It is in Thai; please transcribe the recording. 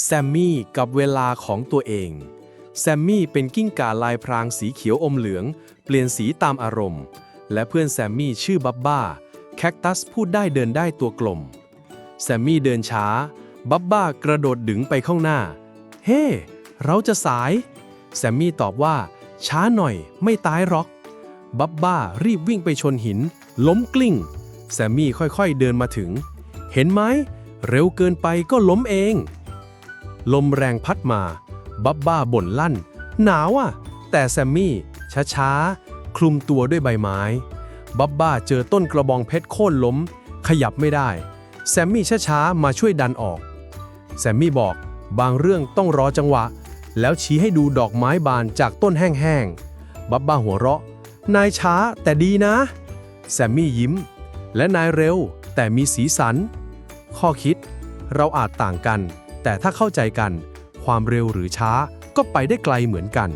แซมมี่กับเวลาของตัวเอง แซมมี่เป็นกิ้งก่าลายพรางสีเขียวอมเหลือง เปลี่ยนสีตามอารมณ์ และเพื่อนแซมมี่ชื่อบับบ้า แคคตัสพูดได้เดินได้ตัวกลม แซมมี่เดินช้า บับบ้ากระโดดดึงไปข้างหน้า เฮ้เราจะสาย แซมมี่ตอบว่า ช้าหน่อยไม่ตายหรอก บับบ้ารีบวิ่งไปชนหิน ล้มกลิ้ง แซมมี่ค่อยๆเดินมาถึง เห็นไหม เร็วเกินไปก็ล้มเอง ลมแรงพัดมา บับบ้าบ่นลั่น หนาวอะ แต่แซมมี่ช้าๆ คลุมตัวด้วยใบไม้ บับบ้าเจอต้นกระบองเพชรโค่นล้ม ขยับไม่ได้ แซมมี่ช้าๆ มาช่วยดันออก แซมมี่บอกบางเรื่องต้องรอจังหวะ แล้วชี้ให้ดูดอกไม้บานจากต้นแห้งๆ บับบ้าหัวเราะ นายช้าแต่ดีนะ แซมมี่ยิ้ม และนายเร็วแต่มีสีสัน ข้อคิดเราอาจต่างกัน แต่ถ้าเข้าใจกัน ความเร็วหรือช้าก็ไปได้ไกลเหมือนกัน